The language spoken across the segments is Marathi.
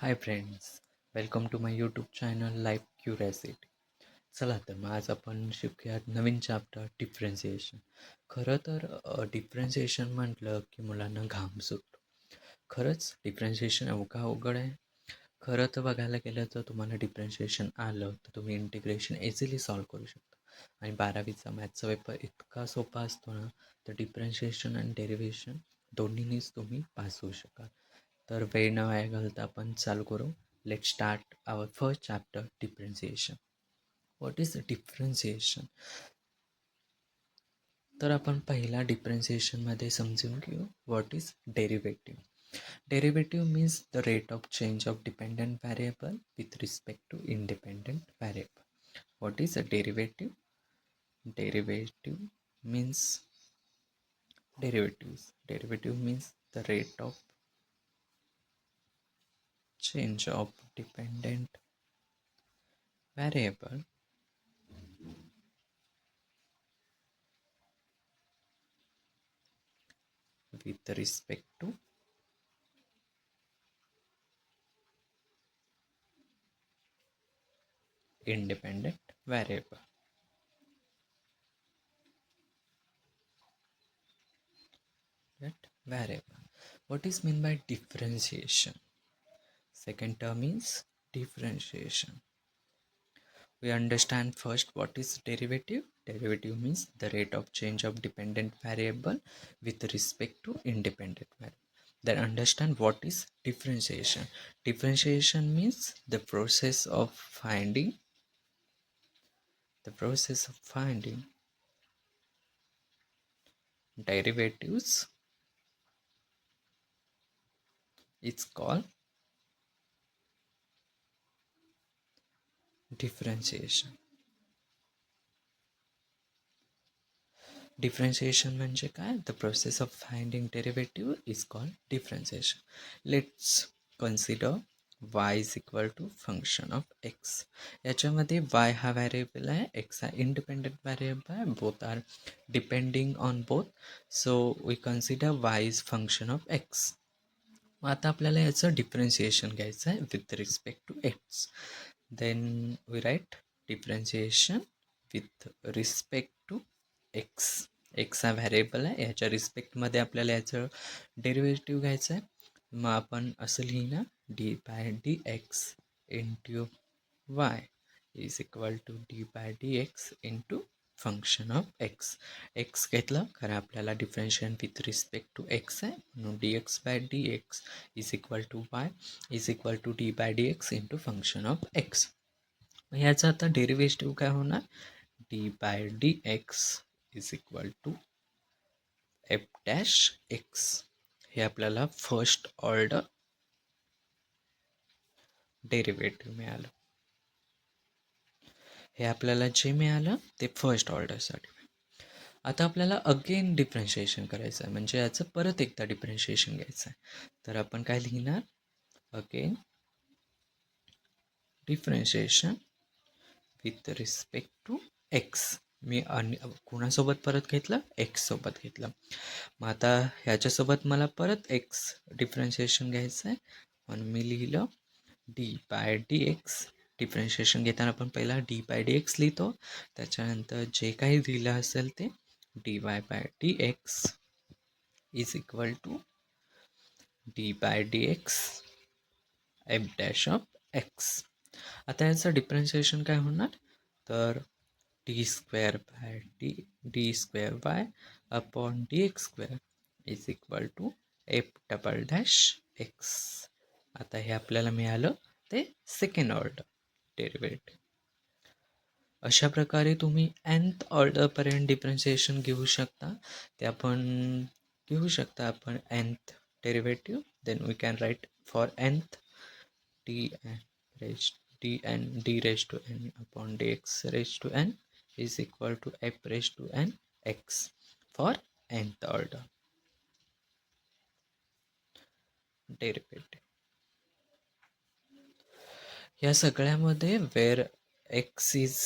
Hi friends welcome to my YouTube channel life curiosity चला तर मग आज आपण शिकूयात नवीन चॅप्टर डिफरन्सिएशन खरं तर डिफरन्सिएशन म्हटलं की मुलांना घाम सुटतो. खरंच डिफरन्सिएशन अवघा अवघड आहे? खरं तर बघायला गेलं तर तुम्हाला डिफरन्शिएशन आलं तर तुम्ही इंटिग्रेशन इझिली सॉल्व करू शकता. आणि बारावीचा मॅथचा पेपर इतका सोपा असतो ना तर डिफरन्शिएशन आणि डेरिव्हेशन दोन्हीनीच तुम्ही पास होऊ शकाल. तर वेळ न वाया घालता आपण चालू करू. Let start our first chapter differentiation what is differentiation तर आपण पहिला डिफरन्सिएशनमध्ये समजून घेऊ. What is derivative derivative means the rate of change of dependent variable with respect to independent variable what is a derivative derivative means derivatives. Derivative means the rate of change of dependent variable. With respect to independent variable. That variable. What is mean by differentiation second term is differentiation. We understand first what is derivative. Derivative means the rate of change of dependent variable with respect to independent variable. Then understand what is differentiation. Differentiation means the process of finding the process of finding derivatives. It's called differentiation. Differentiation म्हणजे काय? The process of finding derivative is called differentiation let's consider y is equal to function of x याच्यामध्ये वाय हा व्हॅरिएबल आहे एक्स हा इंडिपेंडंट व्हॅरिएबल आहे. Both are depending on both so we consider y is function of x मग आता आपल्याला याचं डिफरन्सिएशन घ्यायचं आहे with respect to x then we write differentiation with respect to x x हा व्हॅरिएबल आहे. याच्या रिस्पेक्टमध्ये आपल्याला याचं डेरिव्हेटिव्ह घ्यायचं आहे. मग आपण असं लिहिणार d by d x into y is equal to d by d x into function of x x घेतलं. कारण आपल्याला differentiation with respect to x आहे. म्हणून d x by d x is equal to y is equal to d by d x into function of x ह्याचं आता डेरिव्हेटिव्ह काय होणार? D by d x is equal to f dash x हे आपल्याला फर्स्ट ऑर्डर डेरिव्हेटिव्ह मिळालं. हे आपल्याला जे मिळालं ते फर्स्ट ऑर्डरसाठी आता आपल्याला अगेन डिफरन्शिएशन करायचं आहे म्हणजे याचं परत एकदा डिफरन्शिएशन घ्यायचं आहे तर आपण काय लिहिणार? Again differentiation with respect to x मी अन्य कुणासोबत परत घेतलं? एक्ससोबत घेतलं. मग आता ह्याच्यासोबत मला परत एक्स डिफरन्शिएशन घ्यायचं आहे म्हणून मी लिहिलं d by d x differentiation घेताना आपण पहिला डी बाय डी एक्स लिहितो. त्याच्यानंतर जे काही दिलं असेल ते d y by d x is equal to d by d x f dash of x आता याचं डिफरन्शिएशन काय होणार? तर d square by d d square by upon d x square is equal to f double dash x आता हे आपल्याला मिळालं ते सेकंड ऑर्डर डेरिवेट अशा प्रकारे तुम्ही एन्थ ऑर्डरपर्यंत डिफरन्सिएशन घेऊ शकता. ते आपण घेऊ शकता आपण nth derivative then we can write for nth t n raise d n d raise to n upon d x raise to n is equal to f raise to n x for nth order derivative या सगळ्यामध्ये where x is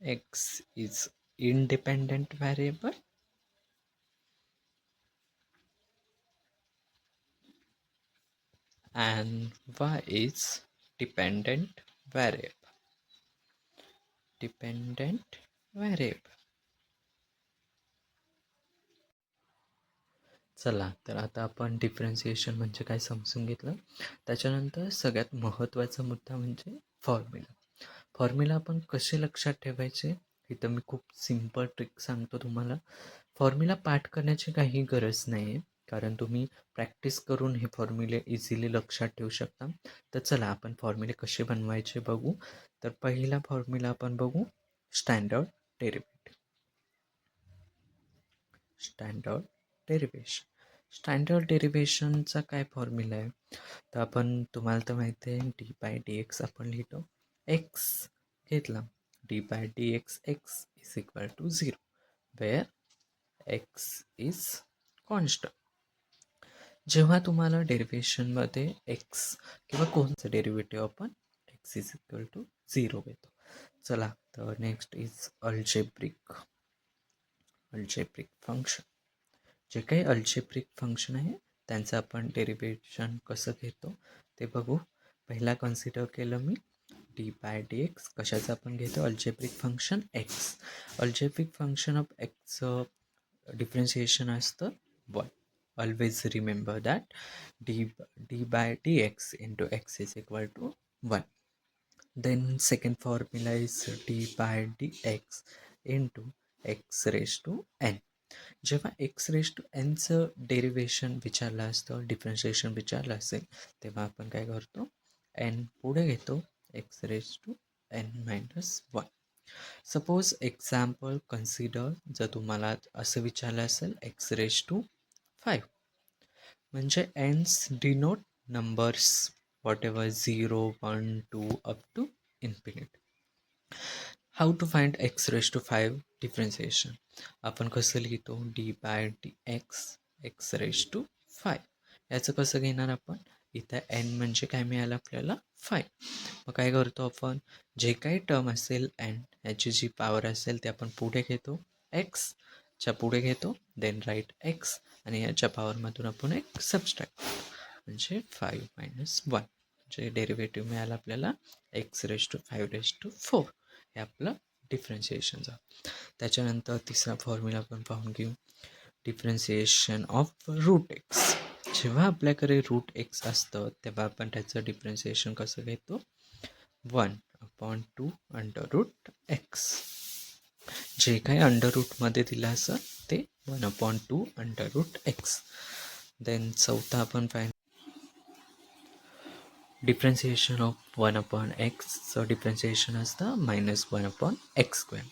x is independent variable and y is dependent variable dependent variable चला तर आता आपण डिफरन्सिएशन म्हणजे काय समजून घेतलं? त्याच्यानंतर सगळ्यात महत्त्वाचा मुद्दा म्हणजे फॉर्म्युला फॉर्म्युला आपण कसे लक्षात ठेवायचे? इथं मी खूप सिंपल ट्रिक सांगतो तुम्हाला. फॉर्म्युला पाठ करण्याची काही गरज नाही आहे कारण तुम्ही प्रॅक्टिस करून हे फॉर्म्युले इझिली लक्षात ठेवू शकता. तर चला आपण फॉर्म्युले कसे बनवायचे बघू. तर पहिला फॉर्म्युला आपण बघू standard derivative standard derivation standard डेरिव्हेशनचा काय फॉर्म्युला आहे? तर आपण तुम्हाला तर माहिती आहे डी बाय डी एक्स आपण लिहितो. एक्स घेतला. D by d x x is equal to zero where x is constant जेव्हा तुम्हाला डेरिव्हेशनमध्ये एक्स किंवा कोणचं डेरिव्हेटिव्ह आपण x is equal to zero घेतो. चला तर next is algebraic algebraic function जे काही अल्जेब्रिक फंक्शन आहे त्यांचं आपण डेरिवेशन कसं घेतो ते बघू. पहिला कन्सिडर केलं मी. डी बाय डी एक्स कशाचं आपण घेतो? Algebraic function x algebraic function of एक्सचं differentiation असतं one always remember that d d by d x into x is equal to one then second formula is d by d x into x raise to n जेव्हा एक्स रेस टू एनचं डेरिव्हेशन विचारलं असतं डिफरन्शिएशन विचारलं असेल तेव्हा आपण काय करतो? एन पुढे घेतो. X raise to n minus one suppose example consider जर तुम्हाला असं विचारलं असेल एक्स रेस टू फाईव्ह म्हणजे n's denote numbers whatever zero one two up to infinite how to find x raise to five differentiation आपण कसं लिहितो? D by d x x raise to five याचं कसं घेणार आपण? इथं एन म्हणजे काय मिळालं आपल्याला? फाय मग काय करतो आपण? जे काही टर्म असेल एन याची जी पॉवर असेल ते आपण पुढे घेतो एक्सच्या पुढे घेतो देन राईट एक्स आणि याच्या पॉवरमधून आपण एक सबस्ट्रॅक्ट म्हणजे फाईव्ह मायनस वन म्हणजे डेरिव्हेटिव्ह मिळालं आपल्याला x raise to five raise to four हे आपलं डिफरन्शिएशनचा त्याच्यानंतर तिसरा फॉर्म्युला आपण पाहून घेऊ. डिफरन्सिएशन ऑफ रूट एक्स जेव्हा आपल्याकडे रूट एक्स असतं तेव्हा आपण त्याचं डिफरन्सिएशन कसं घेतो? One upon two under root x जे काही अंडर रूटमध्ये दिलं असं ते one upon two under root x then चौथा आपण five differentiation of one upon एक्सचं differentiation असतं minus one upon x square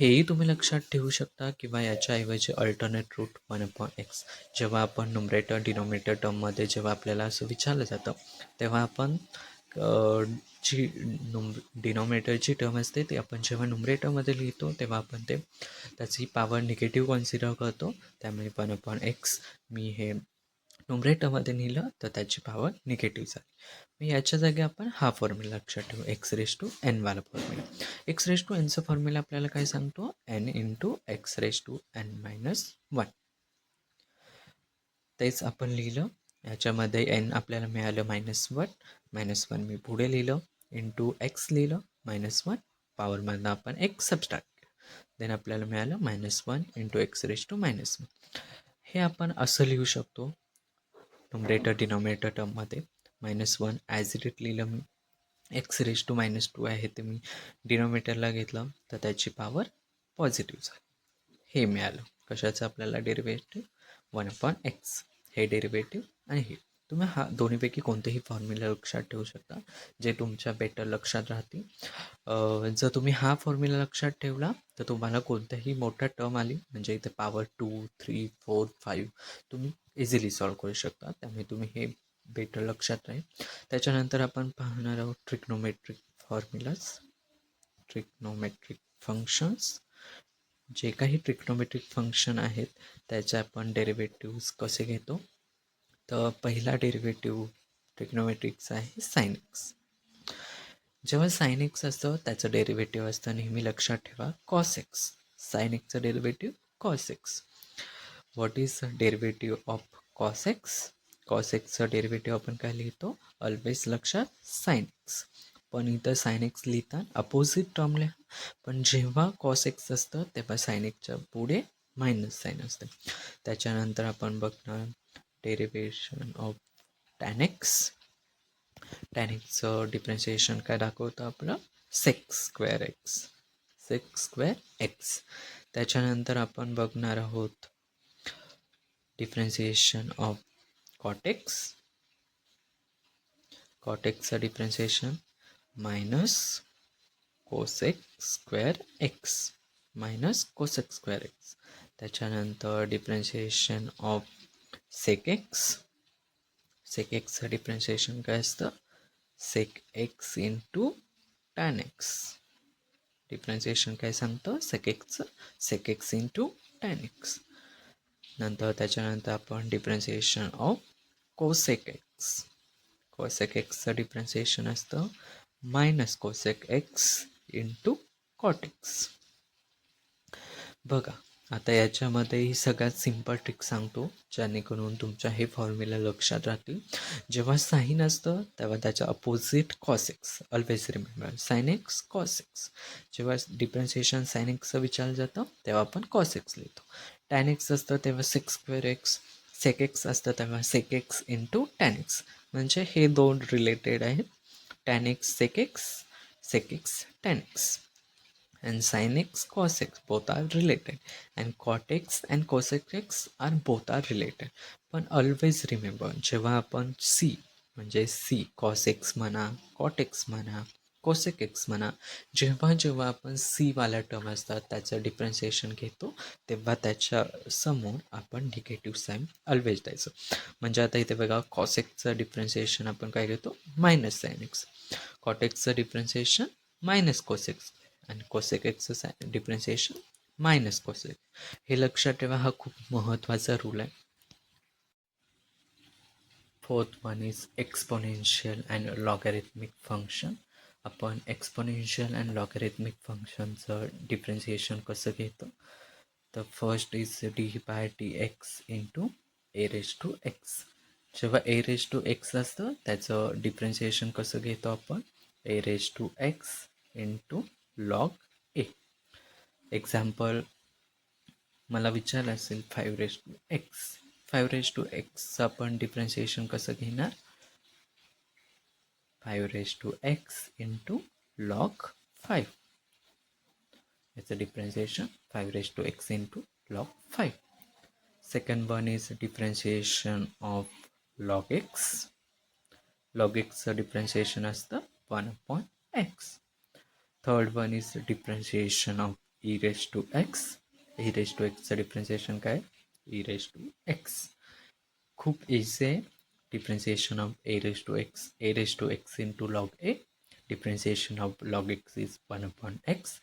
हेही तुम्ही लक्षात ठेवू शकता किंवा याच्याऐवजी alternate root one upon x जेव्हा आपण नुमरेटर डिनॉमिनेटर टर्ममध्ये जेव्हा आपल्याला असं विचारलं जातं तेव्हा आपण जी नुम डिनॉमिनेटरची टर्म असते ती आपण जेव्हा नुमरेटरमध्ये लिहितो तेव्हा आपण ते त्याची पॉवर निगेटिव्ह कन्सिडर करतो. त्यामुळे वन अपॉन एक्स मी हे नुमरेटरमध्ये लिहिलं तर त्याची पॉवर निगेटिव्ह झाली. मी याच्या जागी आपण हा फॉर्म्युला लक्षात ठेवू. एक्स रेस टू एनवाला फॉर्म्युला एक्स रेस टू एनचा फॉर्म्युला आपल्याला काय सांगतो? N into x raise to n minus one तेच आपण लिहिलं. याच्यामध्ये एन आपल्याला मिळालं मायनस वन मायनस वन मी पुढे लिहिलं. इंटू एक्स लिहिलं. मायनस वन पॉवरमधनं आपण एक्स सबस्ट्रॅक्ट देन आपल्याला मिळालं minus one into x raise to minus one हे आपण असं लिहू शकतो. नोमरेटर डिनॉमिनेटर टर्ममध्ये minus one as it it लिहिलं मी. X raise to minus two आहे ते मी डिनोमिनेटरला घेतलं. तर त्याची पॉवर पॉझिटिव्ह झाली. हे मिळालं. कशाचं? आपल्याला डेरिवेटिव्ह वन अपॉन एक्स हे डेरिवेटिव्ह आणि हे. तुम्ही हा दोन्हीपैकी कोणतेही फॉर्म्युला लक्षात ठेवू शकता जे तुमच्या बेटर लक्षात राहतील. जर तुम्ही हा फॉर्म्युला लक्षात ठेवला तर तुम्हाला कोणत्याही मोठ्या टर्म आली म्हणजे इथे power two three four five तुम्ही इझिली सॉल्व करू शकता. त्यामुळे तुम्ही हे बेटर लक्षात राहील. त्याच्यानंतर आपण पाहणार आहोत ट्रिक्नोमेट्रिक फॉर्म्युलाज ट्रिक्नोमेट्रिक फंक्शन्स जे काही ट्रिक्नोमेट्रिक फंक्शन आहेत त्याचे आपण डेरिवेटिव्ज कसे घेतो? तर पहिला डेरिवेटिव्ह ट्रिग्नोमेट्रिकचा आहे सायनिक्स जेव्हा सायनिक्स असतं त्याचं डेरिवेटिव्ह असतं नेहमी लक्षात ठेवा cos x सायनिकचं derivative cos x what is derivative of cos x cos एक्सचं derivative आपण काय लिहितो? ऑलवेज लक्षात साइन एक्स पण इथं साइन एक्स लिहिताना अपोजिट टर्म लिहा पण जेव्हा कॉस एक्स असतं तेव्हा साइन एक्सच्या पुढे मायनस साईन असते. त्याच्यानंतर आपण बघणार derivation of tan x tan एक्सचं differentiation काय दाखवतं आपलं? Sec square x sec square x त्याच्यानंतर आपण बघणार आहोत differentiation of cot x कॉटेक्सचं differentiation minus cosec square x minus cosec square x त्याच्यानंतर differentiation of sec x sec एक्सचं differentiation काय असतं sec x into tan x differentiation काय सांगतं sec एक्सचं sec x into tan x नंतर त्याच्यानंतर आपण differentiation of cosec x cosec एक्सचं differentiation असतं minus cosec x into cot x बघा आता याच्यामध्ये ही सगळ्यात सिंपल ट्रिक सांगतो जेणेकरून तुमच्या हे फॉर्म्युला लक्षात राहतील. जेव्हा साईन असतं तेव्हा त्याच्या opposite cos x always remember sine x cos x जेव्हा डिफरन्सिएशन साईन एक्सचं विचारलं जातं तेव्हा आपण कॉसेक्स लिहितो. टॅन एक्स असतं तेव्हा sec square x sec x असतं तेव्हा sec x into tan x म्हणजे हे दोन रिलेटेड आहेत. Tan x sec x sec x tan x. And sin x, cos x, both are related. And cot x and cosec x are both are related. पण ऑलवेज रिमेंबर जेव्हा आपण सी म्हणजे सी कॉस एक्स म्हणा कॉट एक्स म्हणा कोसेक एक्स म्हणा जेव्हा जेव्हा आपण सीवाला टर्म असतात त्याचं डिफरन्सिएशन घेतो तेव्हा त्याच्यासमोर आपण निगेटिव्ह साईन अल्वेज द्यायचं. म्हणजे आता इथे बघा कॉसेकचं डिफरन्सिएशन आपण काय घेतो? मायनस साईन एक्स कॉटेक्सचं डिफरन्सिएशन मायनस कोसेक्स आणि कोसेक एक्सचं साय डिफरन्सिएशन मायनस कोसेक हे लक्षात ठेवा हा खूप महत्त्वाचा रूल आहे. Fourth one is exponential and logarithmic function आपण एक्सपोनेन्शियल अँड लॉगॅरिथमिक फंक्शनचं डिफरन्सिएशन कसं घेतो? तर first is d by d x into a raise to x जेव्हा ए रेज टू एक्स असतं त्याचं डिफरन्सिएशन कसं घेतो आपण? A raise to x into log a example मला विचारलं असेल five raise to x five raise to एक्सचं आपण डिफरन्सिएशन कसं घेणार? five raise to x into log five याचं differentiation five raise to x into log five second one is differentiation of log x log एक्सचं differentiation असतं one upon x third one is differentiation of e raise to x e raise to एक्सचं differentiation काय ई रेस टू एक्स खूप इझी आहे differentiation of a raised to x a raised to x into log a of of log x is one x. X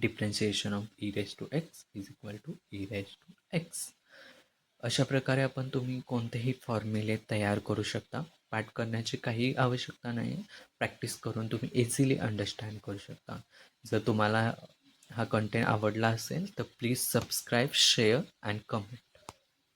differentiation of e raise to x is equal to e raise to x अशा प्रकारे आपण तुम्ही कोणतेही फॉर्म्युले तयार करू शकता. पाठ करण्याची काही आवश्यकता नाही प्रॅक्टिस करून तुम्ही इझिली अंडरस्टँड करू शकता. जर तुम्हाला हा कंटेंट आवडला असेल तर please subscribe share and comment